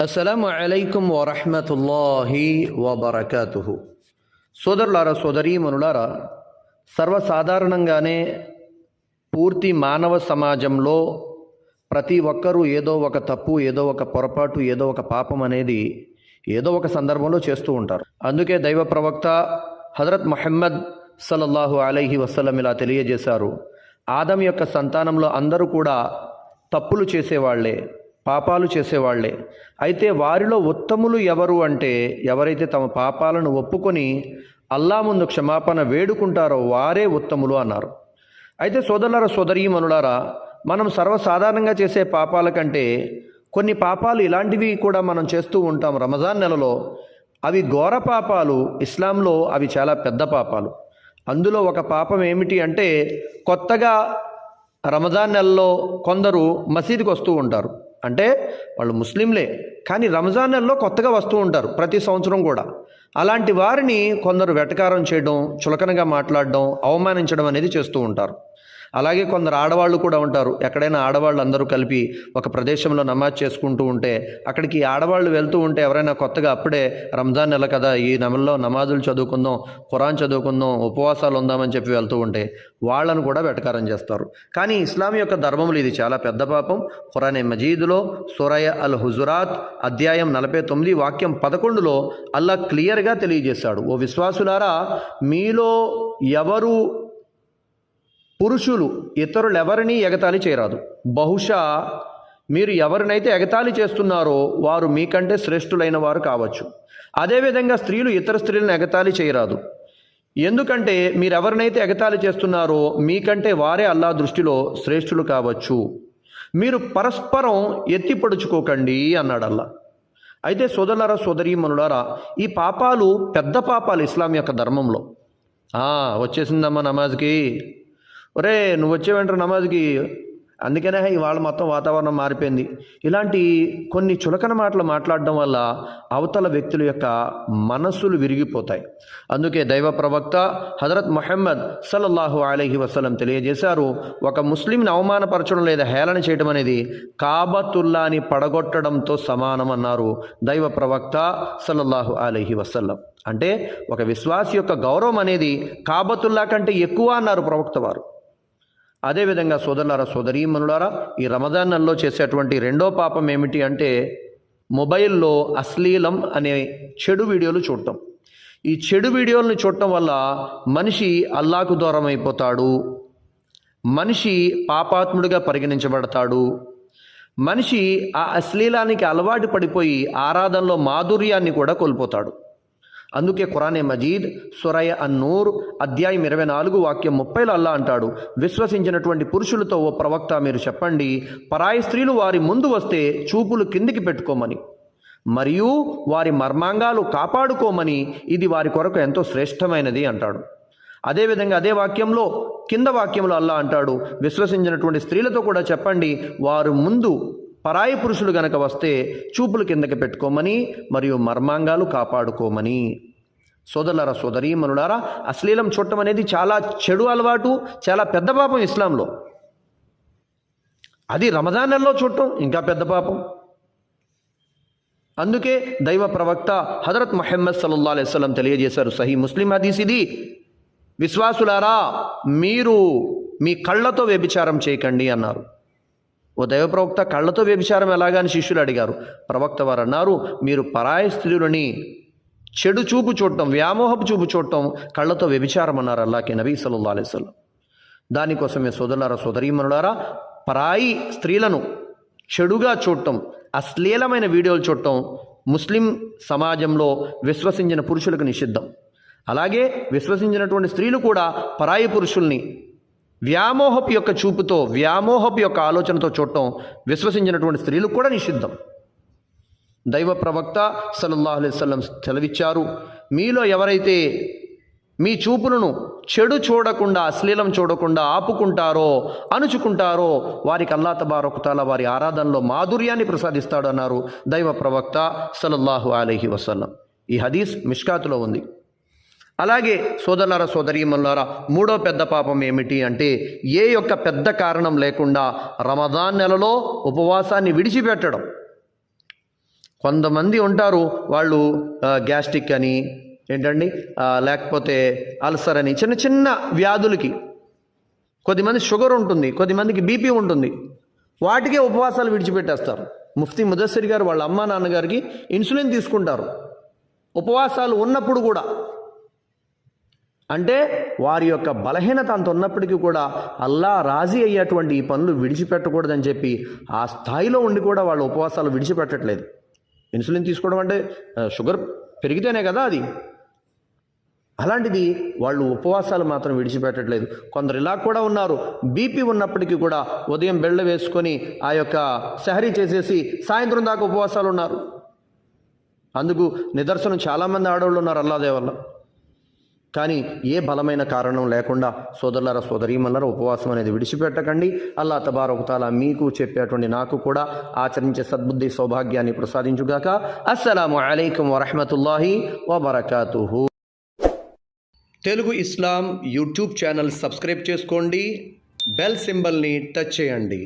అస్సలం అలైకుం వరహమతుల్లాహి వబర్కతు సోదరులారా సోదరీమనులారా సర్వసాధారణంగానే పూర్తి మానవ సమాజంలో ప్రతి ఒక్కరూ ఏదో ఒక తప్పు ఏదో ఒక పొరపాటు ఏదో ఒక పాపం అనేది ఏదో ఒక సందర్భంలో చేస్తూ ఉంటారు. అందుకే దైవ ప్రవక్త హజరత్ మహమ్మద్ సల్లల్లాహు అలైహి వసలం ఇలా తెలియజేశారు. ఆదం యొక్క సంతానంలో అందరూ కూడా తప్పులు చేసేవాళ్ళే. పాపాలు చేసేవాళ్ళే. అయితే వారిలో ఉత్తములు ఎవరు అంటే ఎవరైతే తమ పాపాలను ఒప్పుకొని అల్లా ముందు క్షమాపణ వేడుకుంటారో వారే ఉత్తములు అన్నారు. అయితే సోదరులారా సోదరీమణులారా మనం సర్వసాధారణంగా చేసే పాపాల కంటే కొన్ని పాపాలు ఇలాంటివి కూడా మనం చేస్తూ ఉంటాం రమజాన్ నెలలో. అవి ఘోర పాపాలు ఇస్లాంలో అవి చాలా పెద్ద పాపాలు. అందులో ఒక పాపం ఏమిటి అంటే కొత్తగా రమజాన్ నెలలో కొందరు మసీదుకి వస్తూ ఉంటారు. అంటే వాళ్ళు ముస్లింలే. కానీ రంజాన్ నెలలో కొత్తగా వస్తూ ఉంటారు ప్రతి సంవత్సరం కూడా. అలాంటి వారిని కొందరు వెటకారం చేయడం చులకనగా మాట్లాడడం అవమానించడం అనేది చేస్తూ ఉంటారు. అలాగే కొందరు ఆడవాళ్ళు కూడా ఉంటారు. ఎక్కడైనా ఆడవాళ్ళు అందరూ కలిపి ఒక ప్రదేశంలో నమాజ్ చేసుకుంటూ ఉంటే అక్కడికి ఆడవాళ్ళు వెళ్తూ ఉంటే ఎవరైనా కొత్తగా అప్పుడే రంజాన్ నెల కదా ఈ నెలలో నమాజులు చదువుకుందాం ఖురాన్ చదువుకుందాం ఉపవాసాలు ఉందామని చెప్పి వెళ్తూ ఉంటే వాళ్ళను కూడా వెటకారం చేస్తారు. కానీ ఇస్లాం యొక్క ధర్మములు ఇది చాలా పెద్ద పాపం. ఖురానే మజీదులో సురయ అల్ హుజురాత్ అధ్యాయం నలభై తొమ్మిది వాక్యం పదకొండులో అల్లా క్లియర్గా తెలియజేశాడు. ఓ విశ్వాసులారా మీలో ఎవరు పురుషులు ఇతరులెవరినీ ఎగతాళి చేయరాదు. బహుశా మీరు ఎవరినైతే ఎగతాళి చేస్తున్నారో వారు మీకంటే శ్రేష్ఠులైన వారు కావచ్చు అదేవిధంగా స్త్రీలు ఇతర స్త్రీలను ఎగతాళి చేయరాదు. ఎందుకంటే మీరు ఎవరినైతే ఎగతాళి చేస్తున్నారో మీకంటే వారే అల్లా దృష్టిలో శ్రేష్ఠులు కావచ్చు. మీరు పరస్పరం ఎత్తిపడుచుకోకండి అన్నాడు అల్లా అయితే సోదరులారా సోదరీమణులారా ఈ పాపాలు పెద్ద పాపాలు ఇస్లాం యొక్క ధర్మంలో. వచ్చేసిందమ్మా నమాజ్కి. ఒరే నువ్వు వచ్చే వెంటనే నమాజ్కి. అందుకనే ఇవాళ మొత్తం వాతావరణం మారిపోయింది. ఇలాంటి కొన్ని చులకన మాటలు మాట్లాడడం వల్ల అవతల వ్యక్తుల యొక్క మనస్సులు విరిగిపోతాయి. అందుకే దైవ ప్రవక్త హజరత్ మొహమ్మద్ సల్లల్లాహు అలహి వసలం తెలియజేశారు ఒక ముస్లింని అవమానపరచడం లేదా హేళన చేయడం అనేది కాబతుల్లాని పడగొట్టడంతో సమానం అన్నారు దైవ ప్రవక్త సల్లల్లాహు అలహి వసల్లం. అంటే ఒక విశ్వాసి యొక్క గౌరవం అనేది కాబతుల్లా కంటే ఎక్కువ అన్నారు ప్రవక్త వారు. అదేవిధంగా సోదరులారా సోదరీమణులారా ఈ రమదాన్ నెలలో చేసేటువంటి రెండో పాపం ఏమిటి అంటే మొబైల్లో అశ్లీలం అనే చెడు వీడియోలు చూడటం. ఈ చెడు వీడియోలను చూడటం వల్ల మనిషి అల్లాకు దూరం అయిపోతాడు మనిషి పాపాత్ముడిగా పరిగణించబడతాడు మనిషి ఆ అశ్లీలానికి అలవాటు పడిపోయి ఆరాధనలో మాధుర్యాన్ని కూడా కోల్పోతాడు. అందుకే ఖురానే మజీద్ సురయ అన్నూర్ అధ్యాయం ఇరవై నాలుగు వాక్యం ముప్పైలో అల్లా అంటాడు విశ్వసించినటువంటి పురుషులతో ఓ ప్రవక్త మీరు చెప్పండి పరాయి స్త్రీలు వారి ముందు వస్తే చూపులు కిందికి పెట్టుకోమని మరియు వారి మర్మాంగాలు కాపాడుకోమని ఇది వారి కొరకు ఎంతో శ్రేష్టమైనది అంటాడు. అదేవిధంగా అదే వాక్యంలో కింద వాక్యంలో అల్లా అంటాడు విశ్వసించినటువంటి స్త్రీలతో కూడా చెప్పండి వారు ముందు పరాయి పురుషులు గనక వస్తే చూపులు కిందకి పెట్టుకోమని మరియు మర్మాంగాలు కాపాడుకోమని. సోదరులారా సోదరీమనులారా అశ్లీలం చూడటం అనేది చాలా చెడు అలవాటు చాలా పెద్ద పాపం ఇస్లాంలో. అది రమజాన్ నెలలో చూడటం ఇంకా పెద్ద పాపం. అందుకే దైవ ప్రవక్త హజరత్ మహమ్మద్ సల్లల్లా అలైవలం తెలియజేశారు. సహీ ముస్లిం హదీస్ ఇది. విశ్వాసులారా మీరు మీ కళ్ళతో వ్యభిచారం చేయకండి అన్నారు. ఓ దైవప్రవక్త కళ్ళతో వ్యభిచారం ఎలాగని శిష్యులు అడిగారు. ప్రవక్త వారు అన్నారు మీరు పరాయి స్త్రీలని చెడు చూపు చూడటం వ్యామోహపు చూపు చూడటం కళ్ళతో వ్యభిచారం అన్నారు అల్లాకే నబీ సల్లల్లా అలైవలం దానికోసమే సోదరులారా సోదరీమనులారా పరాయి స్త్రీలను చెడుగా చూడటం అశ్లీలమైన వీడియోలు చూడటం ముస్లిం సమాజంలో విశ్వసించిన పురుషులకు నిషిద్ధం. అలాగే విశ్వసించినటువంటి స్త్రీలు కూడా పరాయి పురుషుల్ని వ్యామోహపు యొక్క చూపుతో వ్యామోహపు యొక్క ఆలోచనతో చూడటం విశ్వసించినటువంటి స్త్రీలు కూడా నిషిద్ధం. దైవ ప్రవక్త సల్లల్లాహు అలైహి వసల్లం సెలవిచ్చారు మీలో ఎవరైతే మీ చూపులను చెడు చూడకుండా అశ్లీలం చూడకుండా ఆపుకుంటారో అణుచుకుంటారో వారికి అల్లా తబారొకతాల వారి ఆరాధనలో మాధుర్యాన్ని ప్రసాదిస్తాడు అన్నారు దైవ ప్రవక్త సల్లల్లాహు అలైహి వసల్లం. ఈ హదీస్ మిష్కాతులో ఉంది. అలాగే సోదరులారా సోదరీమల్లారా మూడో పెద్ద పాపం ఏమిటి అంటే ఏ యొక్క పెద్ద కారణం లేకుండా రమదాన్ నెలలో ఉపవాసాన్ని విడిచిపెట్టడం. కొంతమంది ఉంటారు వాళ్ళు గ్యాస్ట్రిక్ అని ఏంటండి? లేకపోతే అల్సర్ అని చిన్న చిన్న వ్యాధులకి. కొద్దిమంది షుగర్ ఉంటుంది కొద్దిమందికి బీపీ ఉంటుంది. వాటికే ఉపవాసాలు విడిచిపెట్టేస్తారు. ముఫ్తీ ముదస్సిర్ గారు వాళ్ళ అమ్మా నాన్నగారికి ఇన్సులిన్ తీసుకుంటారు. ఉపవాసాలు ఉన్నప్పుడు కూడా. అంటే వారి యొక్క బలహీనత అంత ఉన్నప్పటికీ కూడా అల్లా రాజీ అయ్యేటువంటి ఈ పనులు విడిచిపెట్టకూడదని చెప్పి ఆ స్థాయిలో ఉండి కూడా వాళ్ళు ఉపవాసాలు విడిచిపెట్టట్లేదు. ఇన్సులిన్ తీసుకోవడం అంటే షుగర్ పెరిగితేనే కదా అది. అలాంటిది వాళ్ళు ఉపవాసాలు మాత్రం విడిచిపెట్టట్లేదు. కొందరు ఇలా కూడా ఉన్నారు. బీపీ ఉన్నప్పటికీ కూడా ఉదయం బెళ్ళ వేసుకొని ఆ యొక్క సహరీ చేసేసి సాయంత్రం దాకా ఉపవాసాలు ఉన్నారు. అందుకు నిదర్శనం చాలామంది ఆడవాళ్ళు ఉన్నారు అల్లాదే వల్ల కానీ ఏ బలమైన కారణం లేకుండా సోదరులర సోదరీమల్లర ఉపవాసం అనేది విడిచిపెట్టకండి. అల్లా తబారకుతాల మీకు చెప్పేటువంటి నాకు కూడా ఆచరించే సద్బుద్ధి సౌభాగ్యాన్ని ప్రసాదించుగాక అస్సలాము అలైకుం వరహమతుల్లాహి వబర్కాతుహు. Telugu Islam YouTube channel subscribe చేసుకోండి. బెల్ సింబల్ని టచ్ చేయండి.